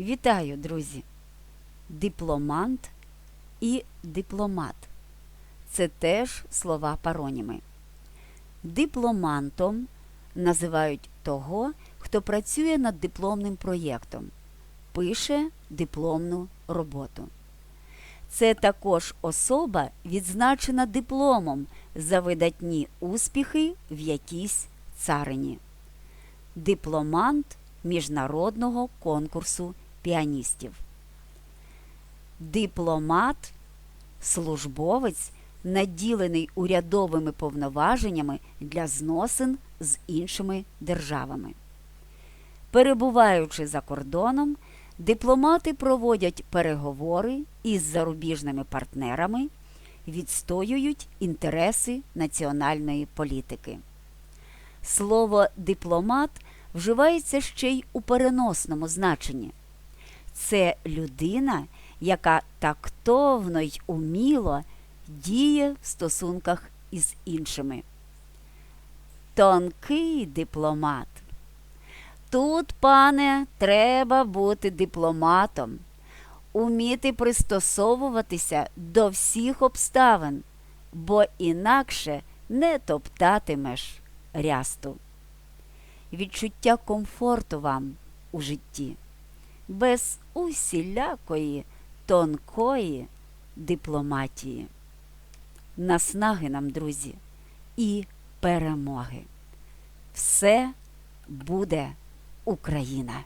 Вітаю, друзі! Дипломант і дипломат це теж слова пароніми. Дипломантом називають того, хто працює над дипломним проєктом, пише дипломну роботу. Це також особа, відзначена дипломом за видатні успіхи в якійсь царині. Дипломант міжнародного конкурсу піаністів. Дипломат службовець, наділений урядовими повноваженнями для зносин з іншими державами. Перебуваючи за кордоном, дипломати проводять переговори із зарубіжними партнерами, відстоюють інтереси національної політики. Слово дипломат вживається ще й у переносному значенні. Це людина, яка тактовно й уміло діє в стосунках із іншими. Тонкий дипломат. Тут, пане, треба бути дипломатом, уміти пристосовуватися до всіх обставин, бо інакше не топтатимеш рясту. Відчуття комфорту вам у житті, без усілякої тонкої дипломатії. Наснаги нам, друзі, і перемоги. Все буде Україна!